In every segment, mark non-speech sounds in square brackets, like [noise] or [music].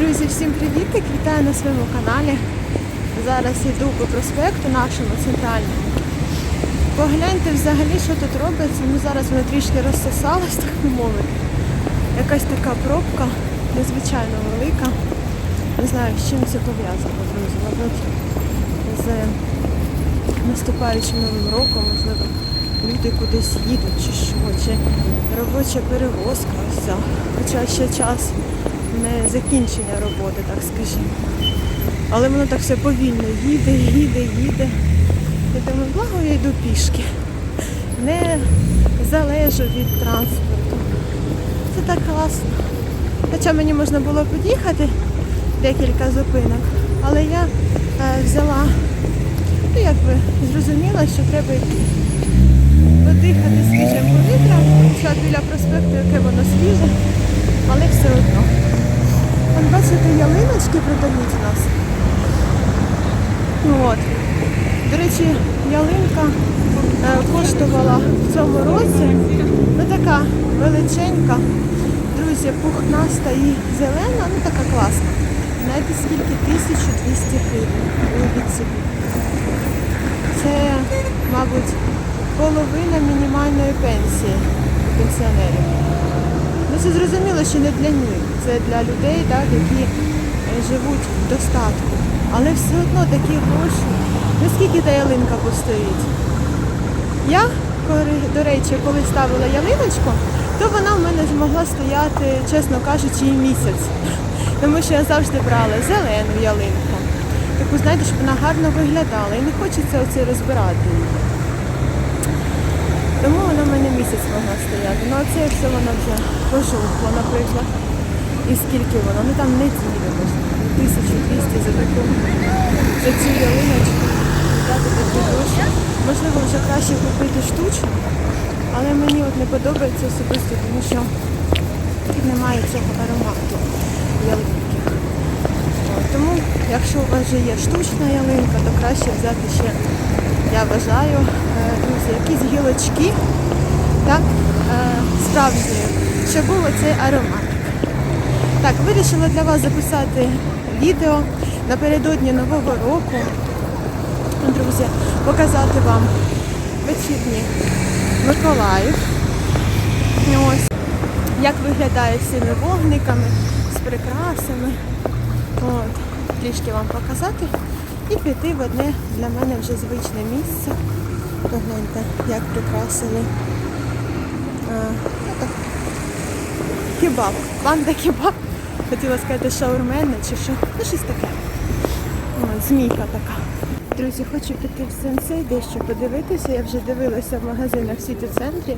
Друзі, всім привітик! Вітаю на своєму каналі. Зараз йду по проспекту нашому центральному. Погляньте взагалі, що тут робиться. Ну зараз воно трішки розсосалось, так би мовити. Якась така пробка, незвичайно велика. Не знаю, з чим це пов'язано, друзі. Мабуть, з наступаючим новим роком, можливо, люди кудись їдуть чи що, чи робоча перевозка ось ця. Хоча ще час не закінчення роботи, так скажімо. Але воно так все повільно їде, їде, їде. Я думаю, благо я йду пішки. Не залежу від транспорту. Це так класно. Хоча мені можна було під'їхати декілька зупинок, але я е, взяла, ну якби зрозуміла, що треба йти. Подихати свіжим повітрям, хоча біля проспекту, яке воно свіже, але все одно. Вон, бачите, ялиночки продають у нас. Ну, От. До речі, ялинка е, коштувала в цьому році. Ну така величенька, друзі, пухнаста і зелена, ну така класна. Знаєте, скільки? 1200 гривень. Уявіть собі. Це, мабуть, половина мінімальної пенсії пенсіонерів. Ну це зрозуміло, що не для них. Це для людей, так, які е, живуть в достатку. Але все одно такі гроші. Ну скільки та ялинка постоїть? Я, до речі, коли ставила ялиночку, то вона в мене змогла стояти, чесно кажучи, і місяць. Тому що я завжди брала зелену ялинку. Таку, знаєте, щоб вона гарно виглядала. І не хочеться оце розбирати її. Тому вона в мене місяць могла стояти. Ну а це все вона вже пожовкла, наприклад. І скільки вона? Ну там не ціле можна. 1200 за таку за цю ялиночку. Дати такі гроші. Можливо, вже краще купити штучну, але мені от не подобається особисто, тому що немає цього аромату ялинки. Тому, якщо у вас вже є штучна ялинка, то краще взяти ще, я вважаю, е, друзі, якісь гілочки, так, е, справжні, щоб був оцей аромат. Так, вирішила для вас записати відео напередодні Нового року. Друзі, показати вам вечірній Миколаїв. Ось, як виглядає цими вогниками, з прикрасами. От, трішки вам показати і піти в одне для мене вже звичне місце. Погляньте, як прикрасили. Ну, Кебаб, банда кебаб. Хотіла сказати шаурменне чи що. Ну щось таке. О, змійка така. Друзі, хочу піти в сенсей, дещо подивитися. Я вже дивилася в магазинах в сіті центрі.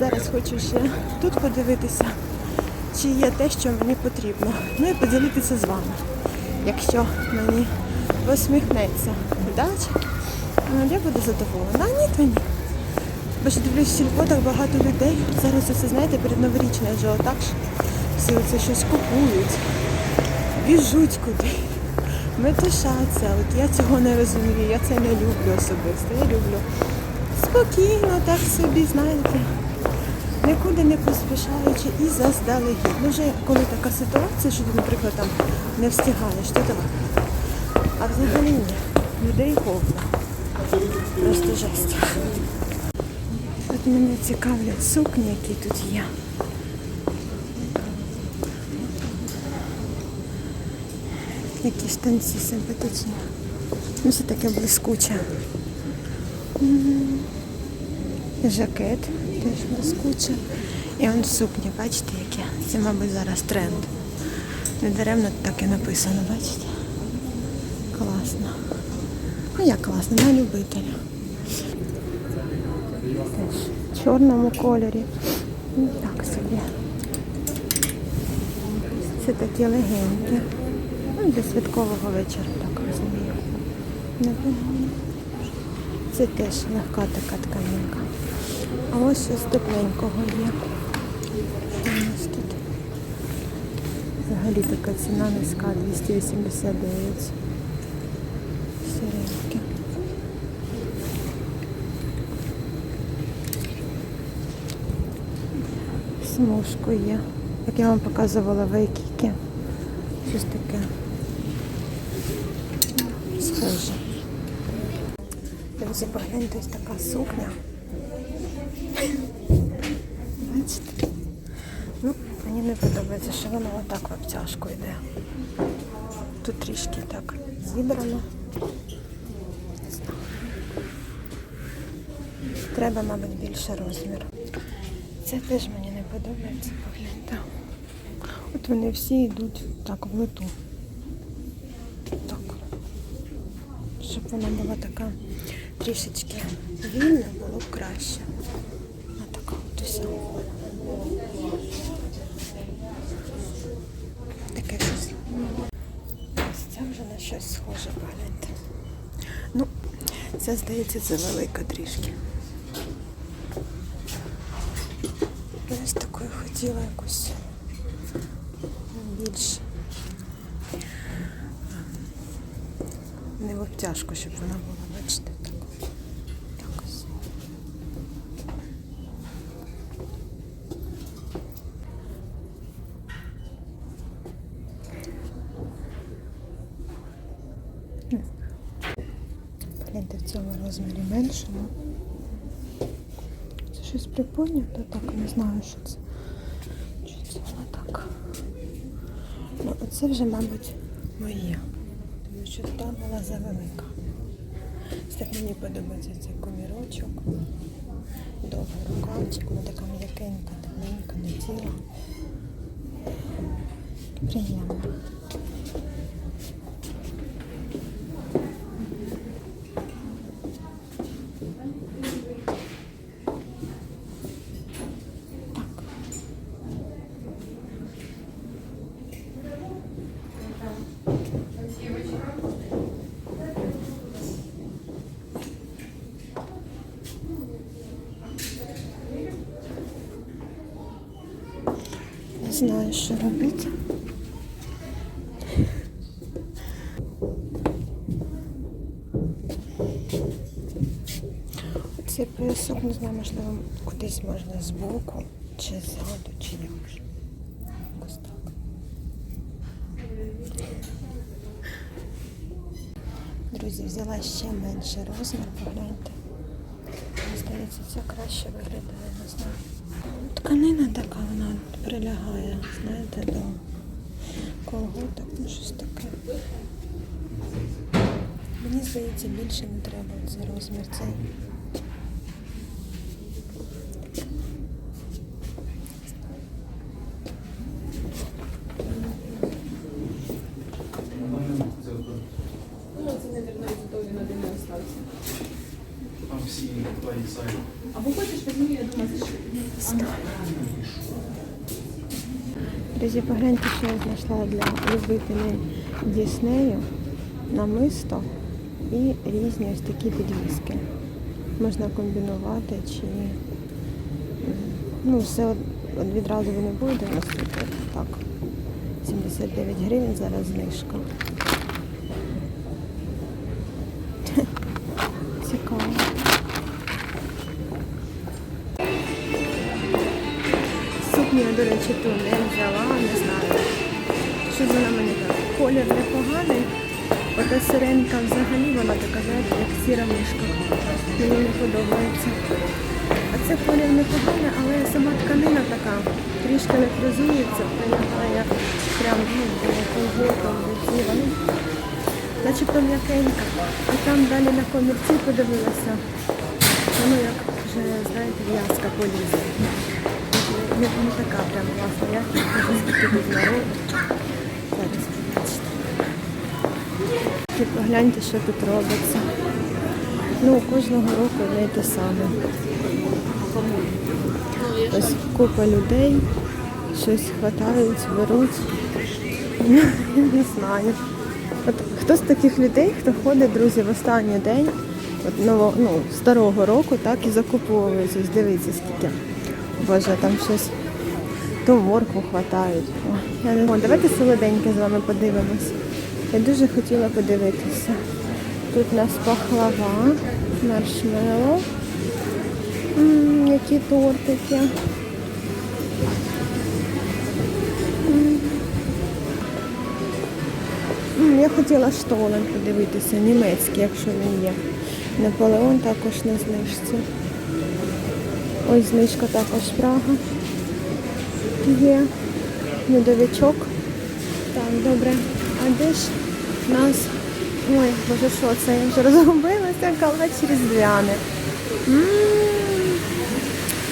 Зараз хочу ще тут подивитися, чи є те, що мені потрібно. Ну і поділитися з вами. Якщо мені посміхнеться вдача, ну, я буду задоволена. А ні, то ні. Бо ж дивлюсь, в сільпотах багато людей. Зараз оце, знаєте, перед новорічний ажіотаж. Всі оце щось купують, біжуть куди, метушаться. От я цього не розумію, я це не люблю особисто. Я люблю спокійно, так собі, знаєте, нікуди не поспішаючи і заздалегідь. Ну вже коли така ситуація, що ти, наприклад, там не встигаєш, то так. А взагалі ні. Людей повно. Просто жесть. От мене цікавлять сукні, які тут є. Які штанці симпатичні. Ну, все таке блискуче. Жакет теж блискуче. І он сукні, бачите, яке? Це, мабуть, зараз тренд. Недаремно так і написано, бачите? Класно. Ну як класно, на любителя. Теж в чорному кольорі. Ну, Так собі. Це такі легенькі. Ну, для святкового вечора, так розумію. Це теж легка така тканинка. А ось щось тепленького є. Що у нас тут? Взагалі така ціна низька 289. Смужку є. Як я вам показувала в Айкікі. щось таке схоже. Друзі, погляньте, ось така сукня. Бачите? Ну, мені не подобається, що вона отак в обтяжку йде. Тут трішки так зібрано. Треба, мабуть, більше розмір. Це теж мені подобається, погляньте. От вони всі йдуть так в литу. Так. Щоб вона була така трішечки вільна, було б краще. А така от уся. Таке щось. Ось це вже на щось схоже, погляньте. Ну, це, здається, це велика трішки. Я ось такою хотіла якусь більш не в обтяжку, щоб вона була, бачите, так. Так ось. Гляньте, в цьому розмірі менше, ну. Це щось приподнято, так не знаю, що це. Так? Ну, оце вже, мабуть, моє. Тому що та була завелика. Так мені подобається цей комірочок. Довгий рукавчик, вона така м'якенька, тепленька, не тіла. Приємно. Не знаю, що робити. Цей поясок, не знаю, можливо, кудись можна збоку, чи ззаду, чи як. Ось. Друзі, взяла ще менший розмір, погляньте. Мені здається, це краще виглядає, не знаю. Тканина така, вона прилягає, знаєте, до колготок, ну щось таке. Мені здається, більше не треба цей розмір цей. Ну, це, мабуть, то він один не остався. Там всі твої сайти. Або хочеш, візьми, я думаю. Друзі, погляньте, що я знайшла для любителів Діснею, намисто і різні ось такі підвіски. Можна комбінувати чи ну, все відразу ви не будете носити. Так. 79 гривень зараз знижка. До речі, ту не взяла, не знаю. Що вона мені так? Колір непоганий. Ота сиренка взагалі вона така, знаєте, як сіра мишка. Мені не подобається. А це колір непоганий, але сама тканина така трішки не фризується, прилягає прям ну, колготом, до. Ну, начебто м'якенька. І там далі на комірці подивилася. Воно як вже, знаєте, в'язка полізе. Не, не така прям класна якість, дуже скільки. Зараз побачите. Погляньте, що тут робиться. Ну, кожного року й те саме. Ось купа людей, щось хватають, беруть. Я не знаю. От хто з таких людей, хто ходить, друзі, в останній день от ново, ну, старого року, так і закуповують. Ось дивіться скільки. Боже, там щось то моркву хватають. О, я не знаю. Давайте солоденьке з вами подивимось. Я дуже хотіла подивитися. Тут у нас пахлава, маршмеллоу. М, які тортики. Я хотіла штолен подивитися, німецький, якщо він є. Наполеон також на знижці. Ось знижка також Прага. Є. Медовичок. Так, добре. А де ж нас. Ой, боже, що це? Я вже розгубилася, калач різдвяне.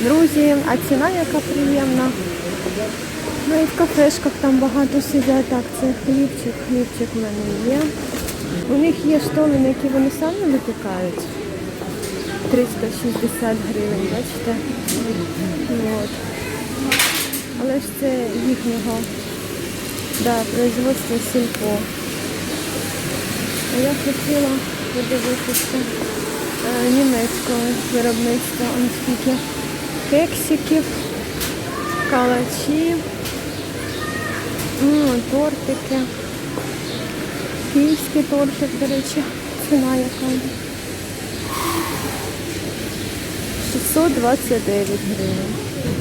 Друзі, а ціна яка приємна. Ну і в кафешках там багато сидять. Так, це хлібчик, хлібчик в мене є. У них є штолини, які вони самі випікають. 360 гривень, бачите? От. Але ж це їхнього да, производства сільпо. Я хотіла подивитися е, німецького виробництва. Он скільки кексиків, калачів, тортики. Київський тортик, до речі, ціна яка. 629 гривень.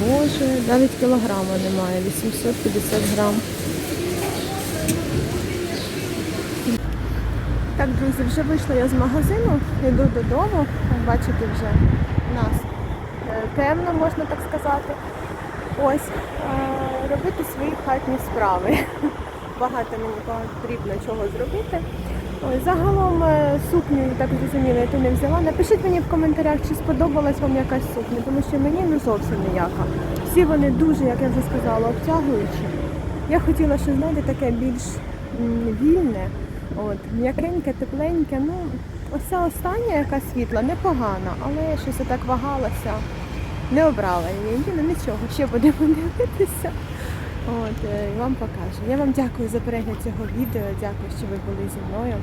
Боже, навіть кілограма немає, 850 грам. Так, друзі, вже вийшла я з магазину, йду додому. Бачите, вже нас е, темно, можна так сказати. Ось, е, робити свої хатні справи. [laughs] Багато мені потрібно чого зробити. Ось, загалом е, сукню, так зрозуміло, я ту не взяла. Напишіть мені в коментарях, чи сподобалась вам якась сукня, тому що мені ну зовсім ніяка. Всі вони дуже, як я вже сказала, обтягуючі. Я хотіла, що знаєте, таке більш вільне, от, м'якеньке, тепленьке. Ну, ось ця остання, яка світла, непогана, але щось я так вагалася. Не обрала її. Ну нічого, ще будемо [laughs] дивитися. От, е, і вам покажу. Я вам дякую за перегляд цього відео. Дякую, що ви були зі мною.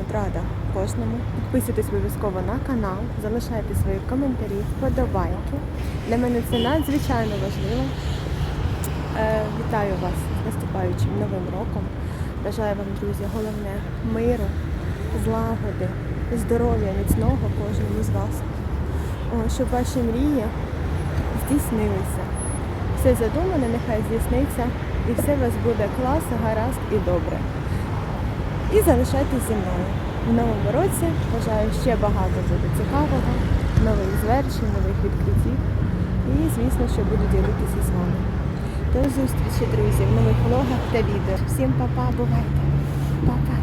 От рада кожному. Підписуйтесь обов'язково на канал, залишайте свої коментарі, вподобайки. Для мене це надзвичайно важливо. Е, вітаю вас з наступаючим новим роком. Бажаю вам, друзі, головне миру, злагоди, здоров'я міцного кожному з вас. О, щоб ваші мрії здійснилися. Все задумане, нехай здійсниться, і все у вас буде клас, гаразд і добре. І залишайтесь зі мною. В новому році бажаю ще багато буде цікавого, нових звершень, нових відкриттів. І, звісно, що буду ділитися з вами. До зустрічі, друзі, в нових влогах та відео. Всім па-па, бувайте! Па-па!